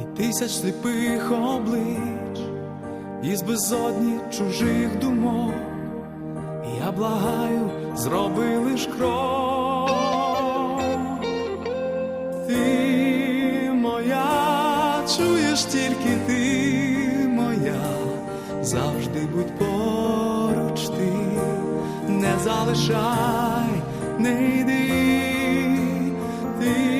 і тисяч сліпих облич, із безодні чужих думок, я благаю, зроби лиш крок. Ти моя, чуєш тільки ти моя, завжди будь поруч ти, не залишай, не йди, ти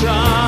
Не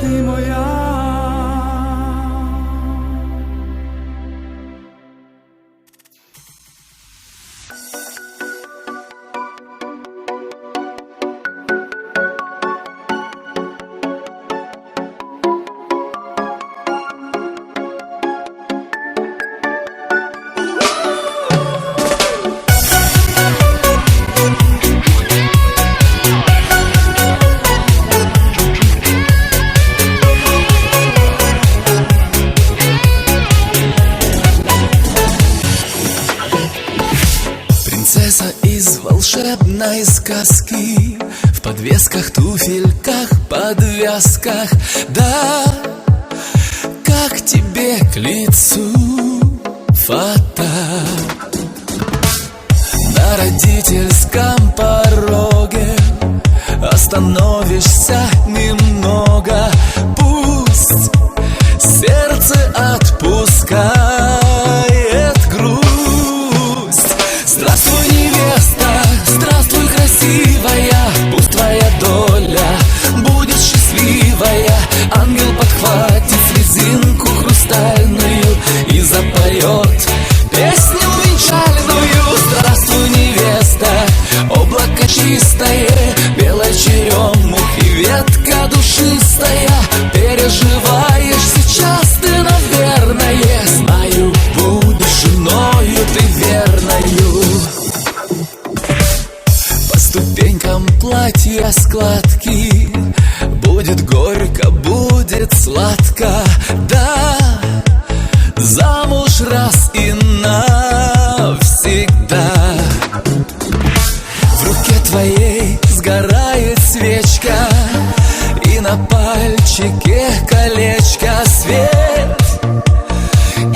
Ти моя. Подвесках, туфельках, подвязках. Да, как тебе к лицу фото На родительском пороге остановишься немного. Пусть сердце отпускает Белой черемухи ветка душистая. Переживаешь сейчас ты, наверное Знаю, будешь женою ты верною. По ступенькам платья складки. Будет горько, будет сладко. Да, замуж раз и навсегда. В руке твоей сгорает свечка И на пальчике колечко. Свет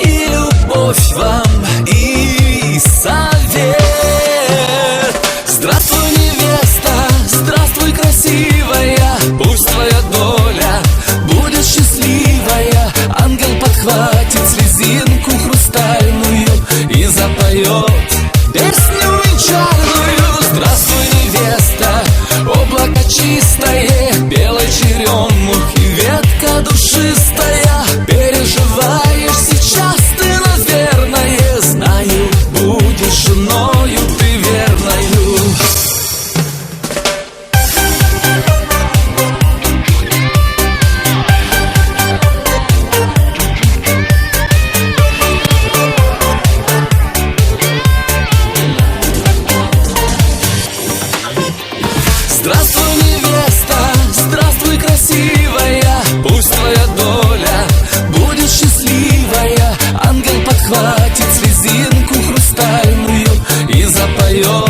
И любовь вам, и yo